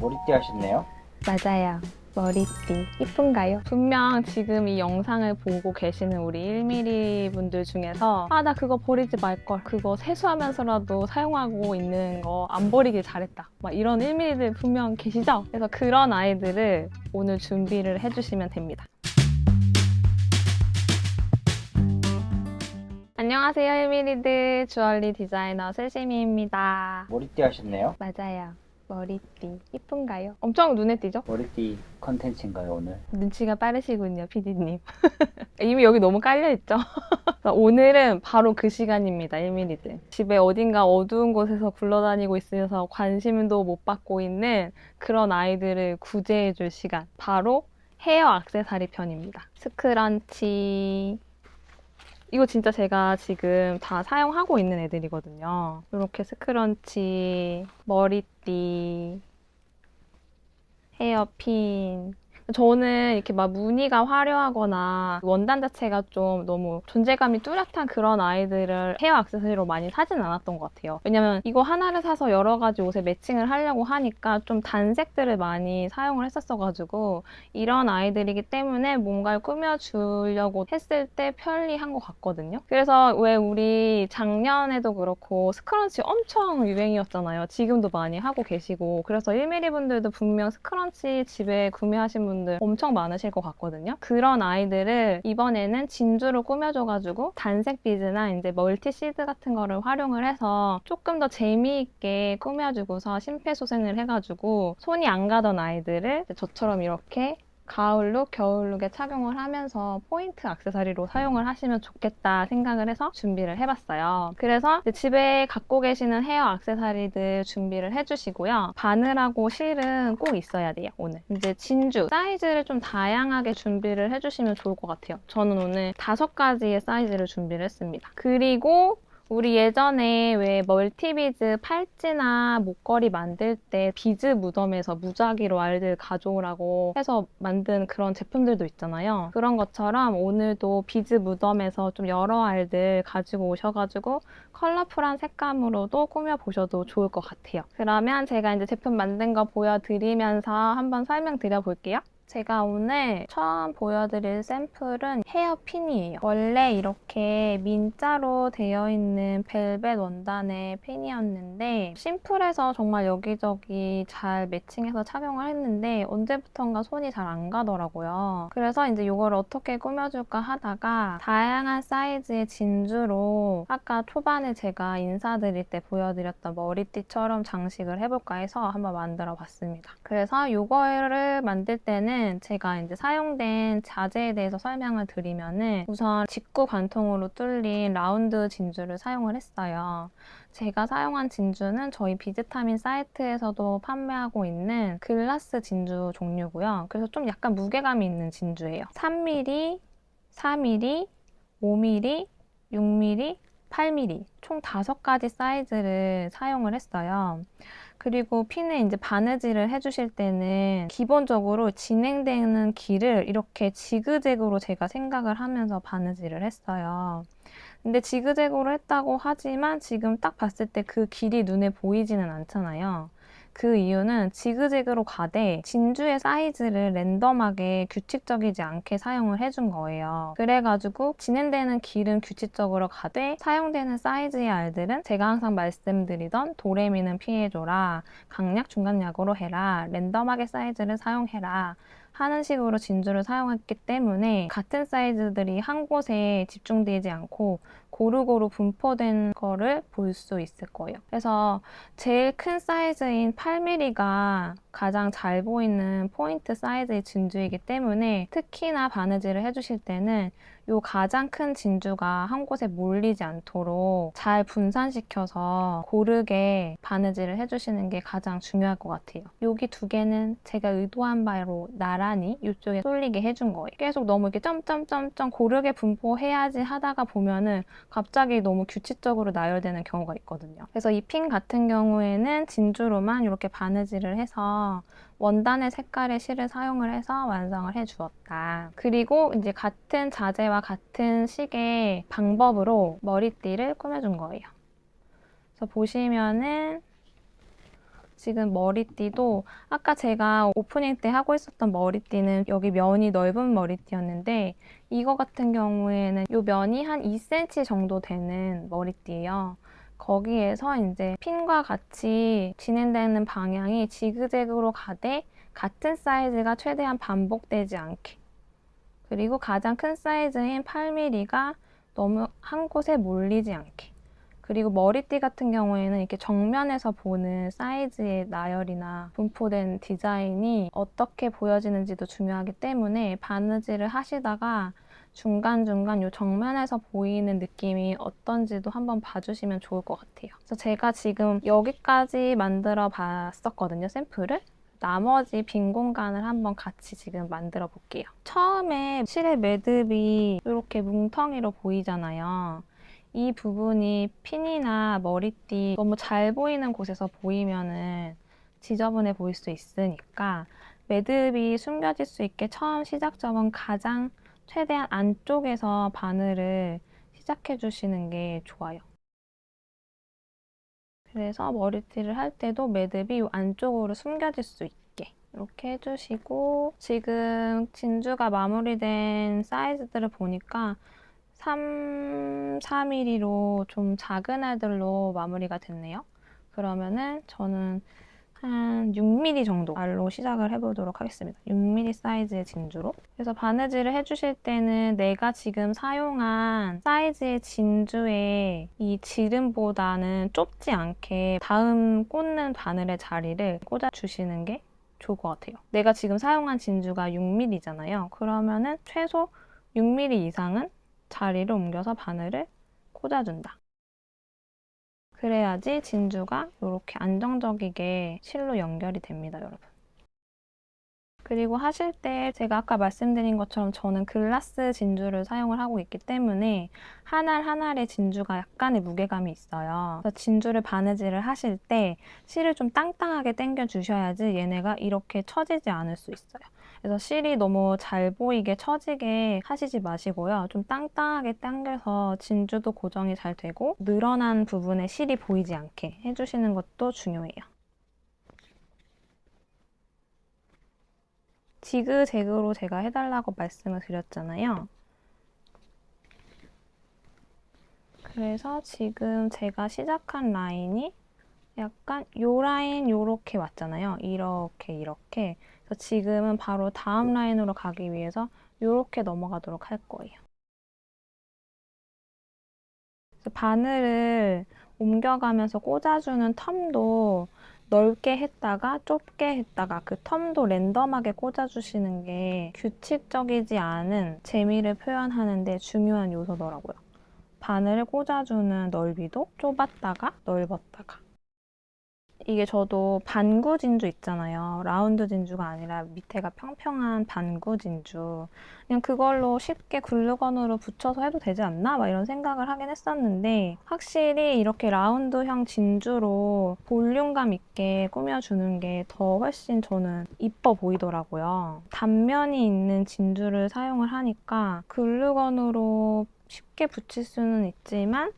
머리띠 하셨네요? 맞아요. 머리띠 이쁜가요? 분명 지금 이 영상을 보고 계시는 우리 1mm 분들 중에서 아 나 그거 버리지 말걸 그거 세수하면서라도 사용하고 있는 거 안 버리길 잘했다 막 이런 1mm들 분명 계시죠? 그래서 그런 아이들을 오늘 준비를 해주시면 됩니다. 안녕하세요 1mm들 주얼리 디자이너 세시미입니다. 머리띠 하셨네요? 맞아요. 머리띠 이쁜가요? 엄청 눈에 띄죠? 머리띠 컨텐츠인가요 오늘? 눈치가 빠르시군요, 피디님. 이미 여기 너무 깔려있죠? 오늘은 바로 그 시간입니다, 1mm들. 집에 어딘가 어두운 곳에서 굴러다니고 있으면서 관심도 못 받고 있는 그런 아이들을 구제해줄 시간. 바로 헤어 악세사리 편입니다. 스크런치. 이거 진짜 제가 지금 다 사용하고 있는 애들이거든요. 이렇게 스크런치, 머리띠, 헤어핀. 저는 이렇게 막 무늬가 화려하거나 원단 자체가 좀 너무 존재감이 뚜렷한 그런 아이들을 헤어 액세서리로 많이 사진 않았던 것 같아요. 왜냐면 이거 하나를 사서 여러 가지 옷에 매칭을 하려고 하니까 좀 단색들을 많이 사용을 했었어가지고 이런 아이들이기 때문에 뭔가를 꾸며주려고 했을 때 편리한 것 같거든요. 그래서 왜 우리 작년에도 그렇고 스크런치 엄청 유행이었잖아요. 지금도 많이 하고 계시고 그래서 1mm 분들도 분명 스크런치 집에 구매하신 분들 엄청 많으실 것 같거든요. 그런 아이들을 이번에는 진주로 꾸며줘가지고 단색 비즈나 이제 멀티 시드 같은 거를 활용을 해서 조금 더 재미있게 꾸며주고서 심폐소생을 해가지고 손이 안 가던 아이들을 저처럼 이렇게 가을룩, 겨울룩에 착용을 하면서 포인트 액세서리로 사용을 하시면 좋겠다 생각을 해서 준비를 해봤어요. 그래서 집에 갖고 계시는 헤어 액세서리들 준비를 해주시고요. 바늘하고 실은 꼭 있어야 돼요, 오늘. 이제 진주, 사이즈를 좀 다양하게 준비를 해주시면 좋을 것 같아요. 저는 오늘 다섯 가지의 사이즈를 준비를 했습니다. 그리고 우리 예전에 왜 멀티비즈 팔찌나 목걸이 만들 때 비즈 무덤에서 무작위로 알들 가져오라고 해서 만든 그런 제품들도 있잖아요. 그런 것처럼 오늘도 비즈 무덤에서 좀 여러 알들 가지고 오셔가지고 컬러풀한 색감으로도 꾸며보셔도 좋을 것 같아요. 그러면 제가 이제 제품 만든 거 보여드리면서 한번 설명드려 볼게요. 제가 오늘 처음 보여드릴 샘플은 헤어핀이에요. 원래 이렇게 민자로 되어 있는 벨벳 원단의 핀이었는데 심플해서 정말 여기저기 잘 매칭해서 착용을 했는데 언제부턴가 손이 잘 안 가더라고요. 그래서 이제 이걸 어떻게 꾸며줄까 하다가 다양한 사이즈의 진주로 아까 초반에 제가 인사드릴 때 보여드렸던 머리띠처럼 장식을 해볼까 해서 한번 만들어 봤습니다. 그래서 이거를 만들 때는 제가 이제 사용된 자재에 대해서 설명을 드리면은 우선 직구 관통으로 뚫린 라운드 진주를 사용을 했어요. 제가 사용한 진주는 저희 비즈타민 사이트에서도 판매하고 있는 글라스 진주 종류고요. 그래서 좀 약간 무게감이 있는 진주예요. 3mm, 4mm, 5mm, 6mm, 8mm 총 5가지 사이즈를 사용을 했어요. 그리고 핀에 이제 바느질을 해주실 때는 기본적으로 진행되는 길을 이렇게 지그재그로 제가 생각을 하면서 바느질을 했어요. 근데 지그재그로 했다고 하지만 지금 딱 봤을 때 그 길이 눈에 보이지는 않잖아요. 그 이유는 지그재그로 가되 진주의 사이즈를 랜덤하게 규칙적이지 않게 사용을 해준 거예요. 그래가지고 진행되는 길은 규칙적으로 가되 사용되는 사이즈의 알들은 제가 항상 말씀드리던 도레미는 피해줘라, 강약 중간약으로 해라, 랜덤하게 사이즈를 사용해라 하는 식으로 진주를 사용했기 때문에 같은 사이즈들이 한 곳에 집중되지 않고 고루고루 분포된 거를 볼 수 있을 거예요. 그래서 제일 큰 사이즈인 8mm가 가장 잘 보이는 포인트 사이즈의 진주이기 때문에 특히나 바느질을 해주실 때는 이 가장 큰 진주가 한 곳에 몰리지 않도록 잘 분산시켜서 고르게 바느질을 해주시는 게 가장 중요할 것 같아요. 여기 두 개는 제가 의도한 바로 나란히 이쪽에 쏠리게 해준 거예요. 계속 너무 이렇게 점점점점 고르게 분포해야지 하다가 보면은 갑자기 너무 규칙적으로 나열되는 경우가 있거든요. 그래서 이 핀 같은 경우에는 진주로만 이렇게 바느질을 해서 원단의 색깔의 실을 사용을 해서 완성을 해 주었다. 그리고 이제 같은 자재와 같은 식의 방법으로 머리띠를 꾸며준 거예요. 그래서 보시면은 지금 머리띠도 아까 제가 오프닝 때 하고 있었던 머리띠는 여기 면이 넓은 머리띠였는데 이거 같은 경우에는 이 면이 한 2cm 정도 되는 머리띠예요. 거기에서 이제 핀과 같이 진행되는 방향이 지그재그로 가되 같은 사이즈가 최대한 반복되지 않게 그리고 가장 큰 사이즈인 8mm가 너무 한 곳에 몰리지 않게 그리고 머리띠 같은 경우에는 이렇게 정면에서 보는 사이즈의 나열이나 분포된 디자인이 어떻게 보여지는지도 중요하기 때문에 바느질을 하시다가 중간중간 요 정면에서 보이는 느낌이 어떤지도 한번 봐주시면 좋을 것 같아요. 그래서 제가 지금 여기까지 만들어 봤었거든요, 샘플을. 나머지 빈 공간을 한번 같이 지금 만들어 볼게요. 처음에 실의 매듭이 이렇게 뭉텅이로 보이잖아요. 이 부분이 핀이나 머리띠 너무 잘 보이는 곳에서 보이면은 지저분해 보일 수 있으니까 매듭이 숨겨질 수 있게 처음 시작점은 가장 최대한 안쪽에서 바늘을 시작해 주시는 게 좋아요. 그래서 머리띠를 할 때도 매듭이 이 안쪽으로 숨겨질 수 있게 이렇게 해주시고 지금 진주가 마무리된 사이즈들을 보니까 3, 4mm로 좀 작은 애들로 마무리가 됐네요. 그러면은 저는 한 6mm 정도 알로 시작을 해보도록 하겠습니다. 6mm 사이즈의 진주로. 그래서 바느질을 해주실 때는 내가 지금 사용한 사이즈의 진주의 이 지름보다는 좁지 않게 다음 꽂는 바늘의 자리를 꽂아주시는 게 좋을 것 같아요. 내가 지금 사용한 진주가 6mm잖아요. 그러면은 최소 6mm 이상은 자리를 옮겨서 바늘을 꽂아준다. 그래야지 진주가 이렇게 안정적이게 실로 연결이 됩니다, 여러분. 그리고 하실 때 제가 아까 말씀드린 것처럼 저는 글라스 진주를 사용을 하고 있기 때문에 한 알 한 알의 진주가 약간의 무게감이 있어요. 그래서 진주를 바느질을 하실 때 실을 좀 땅땅하게 당겨 주셔야지 얘네가 이렇게 처지지 않을 수 있어요. 그래서 실이 너무 잘 보이게 처지게 하시지 마시고요. 좀 땅땅하게 당겨서 진주도 고정이 잘 되고 늘어난 부분에 실이 보이지 않게 해주시는 것도 중요해요. 지그재그로 제가 해달라고 말씀을 드렸잖아요. 그래서 지금 제가 시작한 라인이 약간 요 라인 요렇게 왔잖아요. 이렇게 이렇게. 그래서 지금은 바로 다음 라인으로 가기 위해서 요렇게 넘어가도록 할 거예요. 바늘을 옮겨가면서 꽂아주는 텀도 넓게 했다가 좁게 했다가 그 텀도 랜덤하게 꽂아주시는 게 규칙적이지 않은 재미를 표현하는 데 중요한 요소더라고요. 바늘을 꽂아주는 넓이도 좁았다가 넓었다가 이게 저도 반구 진주 있잖아요. 라운드 진주가 아니라 밑에가 평평한 반구 진주. 그냥 그걸로 쉽게 글루건으로 붙여서 해도 되지 않나? 막 이런 생각을 하긴 했었는데 확실히 이렇게 라운드형 진주로 볼륨감 있게 꾸며주는 게 더 훨씬 저는 이뻐 보이더라고요. 단면이 있는 진주를 사용을 하니까 글루건으로 쉽게 붙일 수는 있지만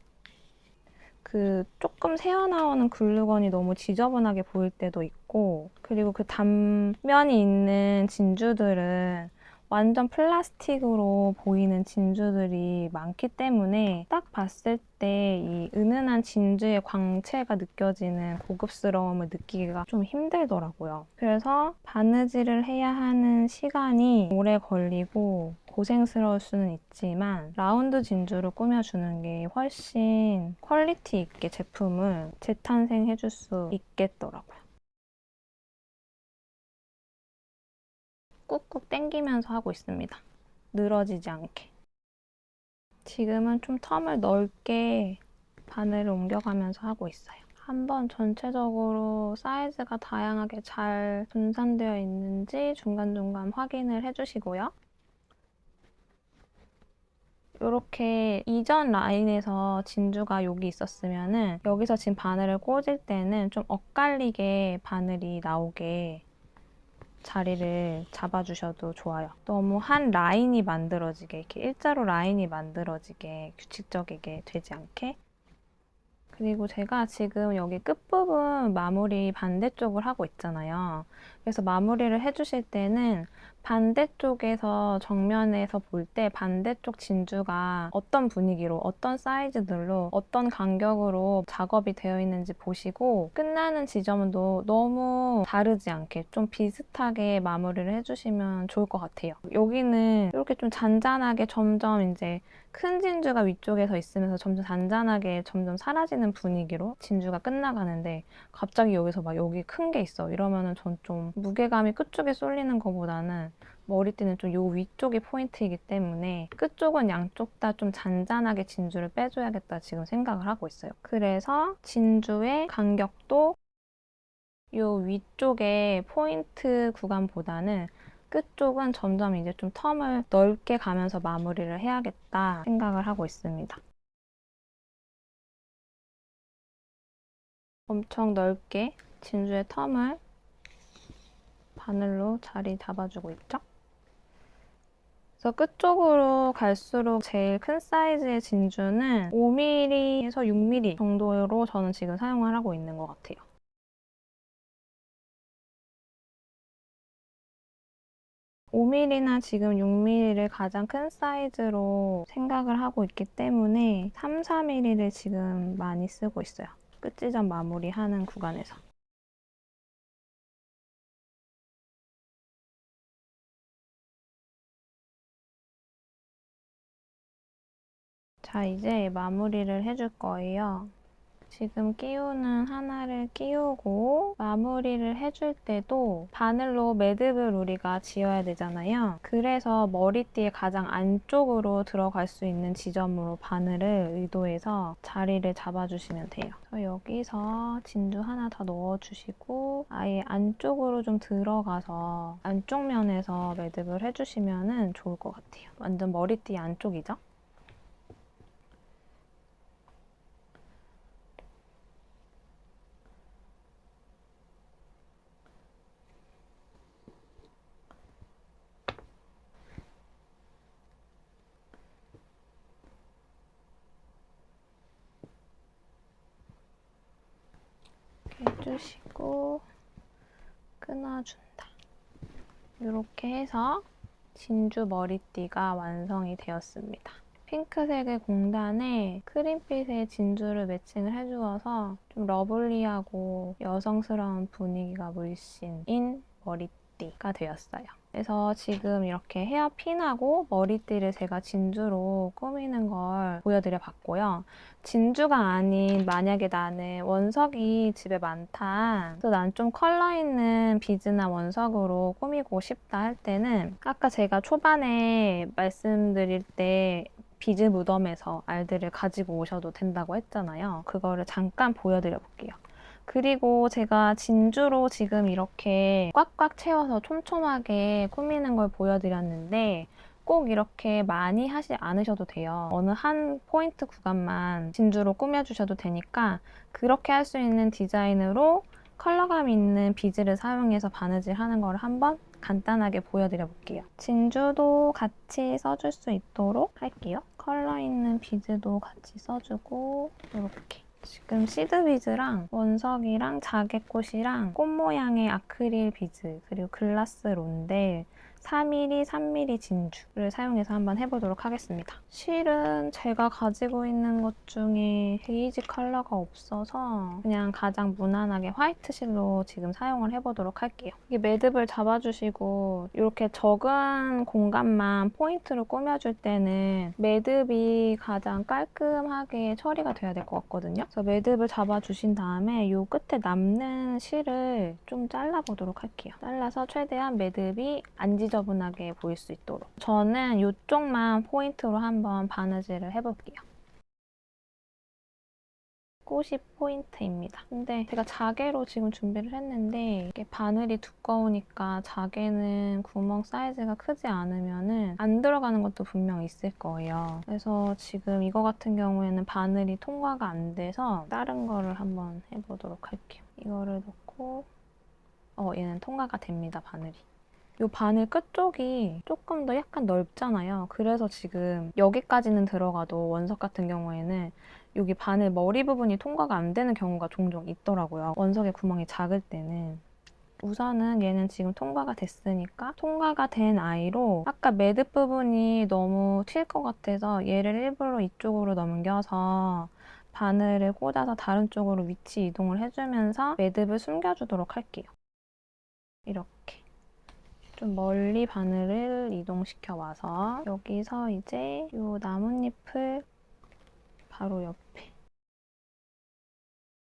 그 조금 새어나오는 글루건이 너무 지저분하게 보일 때도 있고 그리고 그 단면이 있는 진주들은 완전 플라스틱으로 보이는 진주들이 많기 때문에 딱 봤을 때 이 은은한 진주의 광채가 느껴지는 고급스러움을 느끼기가 좀 힘들더라고요. 그래서 바느질을 해야 하는 시간이 오래 걸리고 고생스러울 수는 있지만 라운드 진주로 꾸며주는 게 훨씬 퀄리티 있게 제품을 재탄생해 줄 수 있겠더라고요. 꾹꾹 당기면서 하고 있습니다. 늘어지지 않게. 지금은 좀 텀을 넓게 바늘을 옮겨가면서 하고 있어요. 한번 전체적으로 사이즈가 다양하게 잘 분산되어 있는지 중간중간 확인을 해주시고요. 이렇게 이전 라인에서 진주가 여기 있었으면은 여기서 지금 바늘을 꽂을 때는 좀 엇갈리게 바늘이 나오게 자리를 잡아주셔도 좋아요. 너무 한 라인이 만들어지게 이렇게 일자로 라인이 만들어지게 규칙적이게 되지 않게 그리고 제가 지금 여기 끝부분 마무리 반대쪽을 하고 있잖아요. 그래서 마무리를 해주실 때는 반대쪽에서 정면에서 볼 때 반대쪽 진주가 어떤 분위기로, 어떤 사이즈들로, 어떤 간격으로 작업이 되어 있는지 보시고 끝나는 지점도 너무 다르지 않게 좀 비슷하게 마무리를 해주시면 좋을 것 같아요. 여기는 이렇게 좀 잔잔하게 점점 이제 큰 진주가 위쪽에서 있으면서 점점 잔잔하게 점점 사라지는 분위기로 진주가 끝나가는데 갑자기 여기서 막 여기 큰 게 있어 이러면은 전 좀 무게감이 끝쪽에 쏠리는 것보다는 머리띠는 좀 요 위쪽이 포인트이기 때문에 끝쪽은 양쪽 다 좀 잔잔하게 진주를 빼줘야겠다 지금 생각을 하고 있어요. 그래서 진주의 간격도 요 위쪽의 포인트 구간보다는 끝쪽은 점점 이제 좀 텀을 넓게 가면서 마무리를 해야겠다 생각을 하고 있습니다. 엄청 넓게 진주의 텀을 바늘로 자리 잡아주고 있죠. 그래서 끝쪽으로 갈수록 제일 큰 사이즈의 진주는 5mm에서 6mm 정도로 저는 지금 사용을 하고 있는 것 같아요. 오 m m 나 지금 6mm를 가장 큰 사이즈로 생각을 하고 있기 때문에 3, 4mm를 지금 많이 쓰고 있어요. 끝지점 마무리하는 구간에서. 자, 이제 마무리를 해줄 거예요. 지금 끼우는 하나를 끼우고 마무리를 해줄 때도 바늘로 매듭을 우리가 지어야 되잖아요. 그래서 머리띠의 가장 안쪽으로 들어갈 수 있는 지점으로 바늘을 의도해서 자리를 잡아주시면 돼요. 여기서 진주 하나 더 넣어주시고 아예 안쪽으로 좀 들어가서 안쪽 면에서 매듭을 해주시면 좋을 것 같아요. 완전 머리띠 안쪽이죠? 해주시고 끊어준다. 이렇게 해서 진주 머리띠가 완성이 되었습니다. 핑크색의 공단에 크림빛의 진주를 매칭을 해주어서 좀 러블리하고 여성스러운 분위기가 물씬인 머리띠가 되었어요. 그래서 지금 이렇게 헤어핀하고 머리띠를 제가 진주로 꾸미는 걸 보여드려 봤고요. 진주가 아닌 만약에 나는 원석이 집에 많다. 또난좀 컬러 있는 비즈나 원석으로 꾸미고 싶다 할 때는 아까 제가 초반에 말씀드릴 때 비즈 무덤에서 알들을 가지고 오셔도 된다고 했잖아요. 그거를 잠깐 보여드려 볼게요. 그리고 제가 진주로 지금 이렇게 꽉꽉 채워서 촘촘하게 꾸미는 걸 보여드렸는데 꼭 이렇게 많이 하지 않으셔도 돼요. 어느 한 포인트 구간만 진주로 꾸며주셔도 되니까 그렇게 할 수 있는 디자인으로 컬러감 있는 비즈를 사용해서 바느질 하는 걸 한번 간단하게 보여드려 볼게요. 진주도 같이 써줄 수 있도록 할게요. 컬러 있는 비즈도 같이 써주고 이렇게 지금 시드 비즈랑 원석이랑 자개꽃이랑 꽃 모양의 아크릴 비즈 그리고 글라스 론델 4mm, 3mm 진주를 사용해서 한번 해보도록 하겠습니다. 실은 제가 가지고 있는 것 중에 베이지 컬러가 없어서 그냥 가장 무난하게 화이트 실로 지금 사용을 해보도록 할게요. 이게 매듭을 잡아주시고 이렇게 적은 공간만 포인트로 꾸며줄 때는 매듭이 가장 깔끔하게 처리가 돼야 될 것 같거든요. 그래서 매듭을 잡아주신 다음에 이 끝에 남는 실을 좀 잘라보도록 할게요. 잘라서 최대한 매듭이 안지 저분하게 보일 수 있도록. 저는 이쪽만 포인트로 한번 바느질을 해볼게요. 꽃이 포인트입니다. 근데 제가 자개로 지금 준비를 했는데 이게 바늘이 두꺼우니까 자개는 구멍 사이즈가 크지 않으면 안 들어가는 것도 분명 있을 거예요. 그래서 지금 이거 같은 경우에는 바늘이 통과가 안 돼서 다른 거를 한번 해보도록 할게요. 이거를 넣고 어 얘는 통과가 됩니다, 바늘이. 이 바늘 끝쪽이 조금 더 약간 넓잖아요. 그래서 지금 여기까지는 들어가도 원석 같은 경우에는 여기 바늘 머리 부분이 통과가 안 되는 경우가 종종 있더라고요. 원석의 구멍이 작을 때는. 우선은 얘는 지금 통과가 됐으니까 통과가 된 아이로 아까 매듭 부분이 너무 튈 것 같아서 얘를 일부러 이쪽으로 넘겨서 바늘을 꽂아서 다른 쪽으로 위치 이동을 해주면서 매듭을 숨겨주도록 할게요. 이렇게. 좀 멀리 바늘을 이동시켜 와서 여기서 이제 이 나뭇잎을 바로 옆에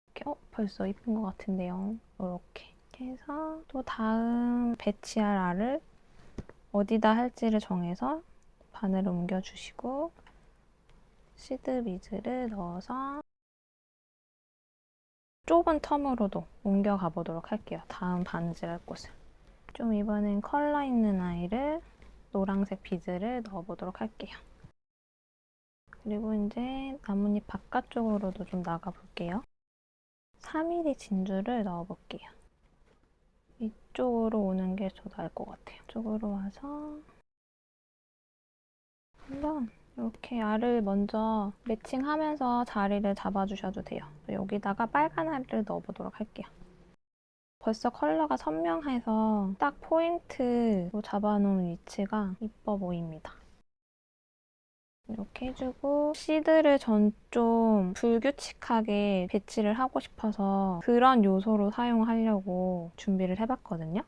이렇게 어 벌써 이쁜 것 같은데요. 이렇게 해서 또 다음 배치할 알을 어디다 할지를 정해서 바늘을 옮겨주시고 시드 비즈를 넣어서 좁은 텀으로도 옮겨가 보도록 할게요. 다음 바느질 할 곳을. 좀 이번엔 컬러 있는 아이를 노란색 비즈를 넣어보도록 할게요. 그리고 이제 나뭇잎 바깥쪽으로도 좀 나가 볼게요. 3mm 진주를 넣어볼게요. 이쪽으로 오는 게 더 나을 것 같아요. 이쪽으로 와서 한번 이렇게 알을 먼저 매칭하면서 자리를 잡아주셔도 돼요. 여기다가 빨간 알을 넣어보도록 할게요. 벌써 컬러가 선명해서 딱 포인트로 잡아놓은 위치가 이뻐 보입니다. 이렇게 해주고 시드를 전 좀 불규칙하게 배치를 하고 싶어서 그런 요소로 사용하려고 준비를 해봤거든요.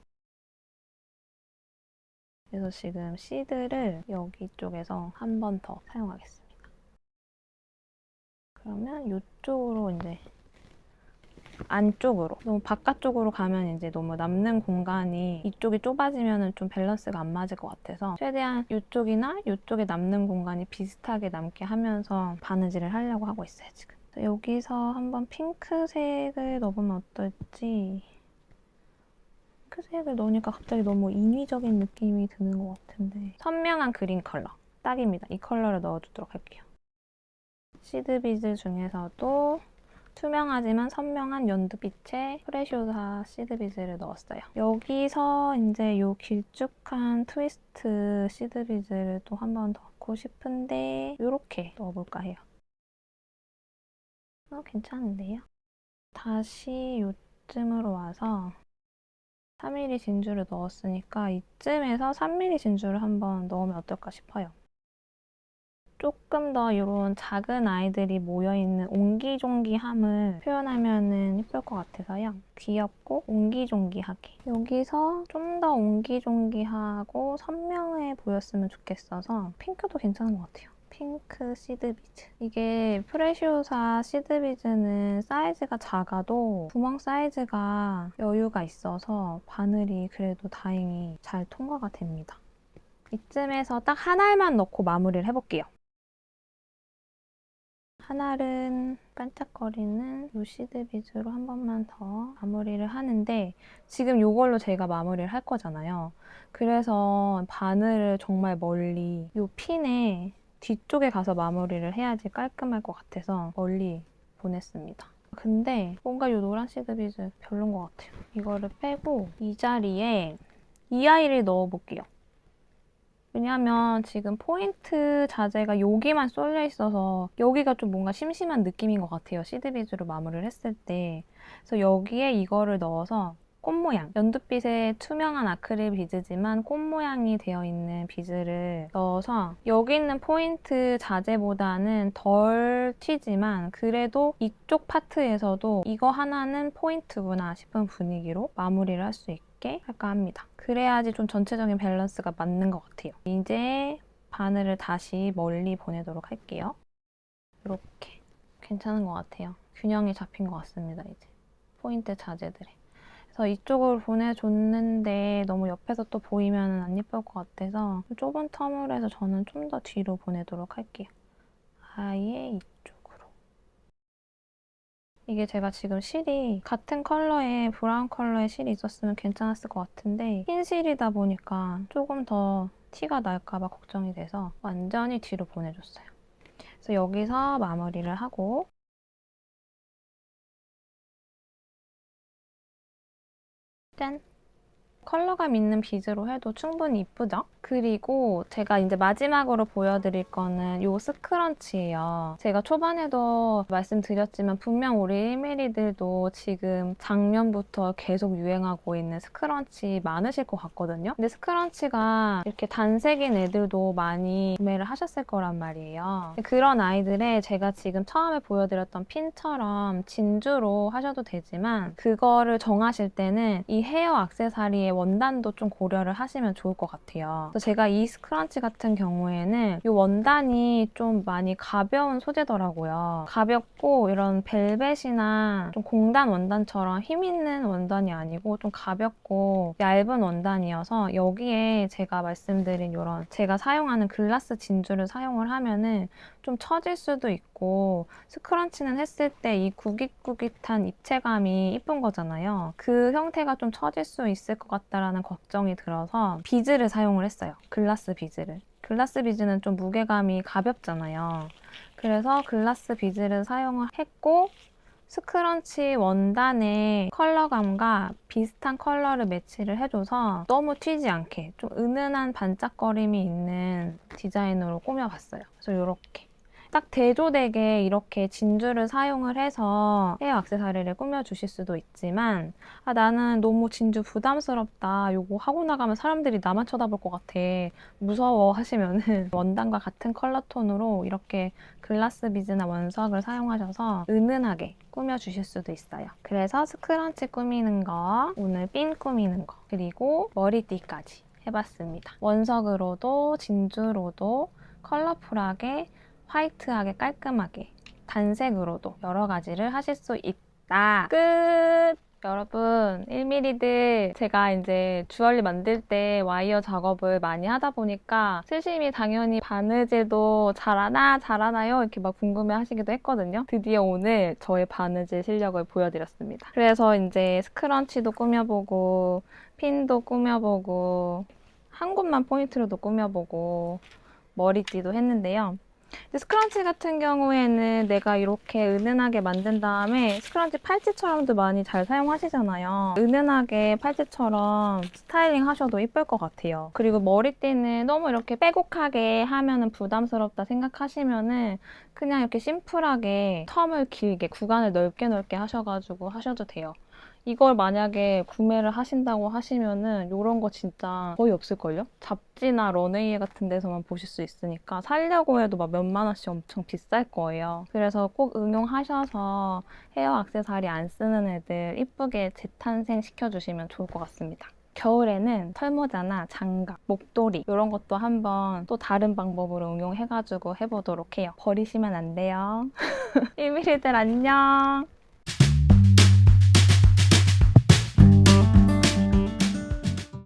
그래서 지금 시드를 여기 쪽에서 한 번 더 사용하겠습니다. 그러면 이쪽으로 이제 안쪽으로. 너무 바깥쪽으로 가면 이제 너무 남는 공간이 이쪽이 좁아지면 좀 밸런스가 안 맞을 것 같아서 최대한 이쪽이나 이쪽에 남는 공간이 비슷하게 남게 하면서 바느질을 하려고 하고 있어요 지금. 여기서 한번 핑크색을 넣어보면 어떨지. 핑크색을 넣으니까 갑자기 너무 인위적인 느낌이 드는 것 같은데. 선명한 그린 컬러. 딱입니다. 이 컬러를 넣어주도록 할게요. 시드비즈 중에서도 투명하지만 선명한 연두빛의 프레쇼사 시드비즈를 넣었어요. 여기서 이제 요 길쭉한 트위스트 시드비즈를 또 한번 넣고 싶은데 이렇게 넣어볼까 해요. 어, 괜찮은데요? 다시 요쯤으로 와서 3mm 진주를 넣었으니까 이쯤에서 3mm 진주를 한번 넣으면 어떨까 싶어요. 조금 더 이런 작은 아이들이 모여있는 옹기종기함을 표현하면 예쁠 것 같아서요. 귀엽고 옹기종기하게. 여기서 좀 더 옹기종기하고 선명해 보였으면 좋겠어서 핑크도 괜찮은 것 같아요. 핑크 시드비즈. 이게 프레시오사 시드비즈는 사이즈가 작아도 구멍 사이즈가 여유가 있어서 바늘이 그래도 다행히 잘 통과가 됩니다. 이쯤에서 딱한 알만 넣고 마무리를 해볼게요. 한 알은 반짝거리는 요 시드 비즈로 한 번만 더 마무리를 하는데 지금 이걸로 제가 마무리를 할 거잖아요. 그래서 바늘을 정말 멀리 요 핀의 뒤쪽에 가서 마무리를 해야지 깔끔할 것 같아서 멀리 보냈습니다. 근데 뭔가 이 노란 시드 비즈 별론 것 같아요. 이거를 빼고 이 자리에 이 아이를 넣어볼게요. 왜냐하면 지금 포인트 자재가 여기만 쏠려 있어서 여기가 좀 뭔가 심심한 느낌인 것 같아요. 시드 비즈로 마무리를 했을 때. 그래서 여기에 이거를 넣어서 꽃 모양, 연두빛의 투명한 아크릴 비즈지만 꽃 모양이 되어 있는 비즈를 넣어서 여기 있는 포인트 자재보다는 덜 튀지만 그래도 이쪽 파트에서도 이거 하나는 포인트구나 싶은 분위기로 마무리를 할 수 있 게 할까 합니다. 그래야지 좀 전체적인 밸런스가 맞는 것 같아요. 이제 바늘을 다시 멀리 보내도록 할게요. 이렇게 괜찮은 것 같아요. 균형이 잡힌 것 같습니다. 이제 포인트 자재들에. 그래서 이쪽으로 보내줬는데 너무 옆에서 또 보이면 안 예쁠 것 같아서 좁은 텀으로 해서 저는 좀 더 뒤로 보내도록 할게요. 아예 이쪽으로. 이게 제가 지금 실이 같은 컬러의 브라운 컬러의 실이 있었으면 괜찮았을 것 같은데 흰 실이다 보니까 조금 더 티가 날까봐 걱정이 돼서 완전히 뒤로 보내줬어요. 그래서 여기서 마무리를 하고 짠! 컬러감 있는 비즈로 해도 충분히 이쁘죠? 그리고 제가 이제 마지막으로 보여드릴 거는 요 스크런치예요. 제가 초반에도 말씀드렸지만 분명 우리 1mm들도 지금 작년부터 계속 유행하고 있는 스크런치 많으실 것 같거든요. 근데 스크런치가 이렇게 단색인 애들도 많이 구매를 하셨을 거란 말이에요. 그런 아이들의 제가 지금 처음에 보여드렸던 핀처럼 진주로 하셔도 되지만 그거를 정하실 때는 이 헤어 액세서리의 원단도 좀 고려를 하시면 좋을 것 같아요. 제가 이 스크런치 같은 경우에는 이 원단이 좀 많이 가벼운 소재더라고요. 가볍고 이런 벨벳이나 좀 공단 원단처럼 힘 있는 원단이 아니고 좀 가볍고 얇은 원단이어서 여기에 제가 말씀드린 이런 제가 사용하는 글라스 진주를 사용을 하면은 좀 처질 수도 있고 스크런치는 했을 때 이 구깃구깃한 입체감이 이쁜 거잖아요. 그 형태가 좀 처질 수 있을 것 같 다라는 걱정이 들어서 비즈를 사용을 했어요. 글라스 비즈를. 글라스 비즈는 좀 무게감이 가볍잖아요. 그래서 글라스 비즈를 사용을 했고 스크런치 원단의 컬러감과 비슷한 컬러를 매치를 해줘서 너무 튀지 않게 좀 은은한 반짝거림이 있는 디자인으로 꾸며봤어요. 그래서 이렇게 딱 대조되게 이렇게 진주를 사용을 해서 헤어 액세서리를 꾸며주실 수도 있지만 아, 나는 너무 진주 부담스럽다. 요거 하고 나가면 사람들이 나만 쳐다볼 것 같아. 무서워 하시면은 원단과 같은 컬러 톤으로 이렇게 글라스 비즈나 원석을 사용하셔서 은은하게 꾸며주실 수도 있어요. 그래서 스크런치 꾸미는 거, 오늘 핀 꾸미는 거, 그리고 머리띠까지 해봤습니다. 원석으로도 진주로도 컬러풀하게 화이트하게 깔끔하게 단색으로도 여러 가지를 하실 수 있다. 끝! 여러분, 1mm들 제가 이제 주얼리 만들 때 와이어 작업을 많이 하다 보니까 슬심이 당연히 바느질도 잘하나 잘하나요? 이렇게 막 궁금해 하시기도 했거든요. 드디어 오늘 저의 바느질 실력을 보여드렸습니다. 그래서 이제 스크런치도 꾸며보고 핀도 꾸며보고 한 곳만 포인트로도 꾸며보고 머리띠도 했는데요. 근데 스크런치 같은 경우에는 내가 이렇게 은은하게 만든 다음에 스크런치 팔찌처럼도 많이 잘 사용하시잖아요. 은은하게 팔찌처럼 스타일링 하셔도 이쁠 것 같아요. 그리고 머리띠는 너무 이렇게 빼곡하게 하면은 부담스럽다 생각하시면은 그냥 이렇게 심플하게 텀을 길게 구간을 넓게 넓게 하셔가지고 하셔도 돼요. 이걸 만약에 구매를 하신다고 하시면은 이런 거 진짜 거의 없을걸요? 잡지나 런웨이 같은 데서만 보실 수 있으니까 살려고 해도 막 몇만 원씩 엄청 비쌀 거예요. 그래서 꼭 응용하셔서 헤어 액세서리 안 쓰는 애들 이쁘게 재탄생 시켜주시면 좋을 것 같습니다. 겨울에는 털모자나 장갑, 목도리 이런 것도 한번 또 다른 방법으로 응용해가지고 해보도록 해요. 버리시면 안 돼요. 1mm들 안녕.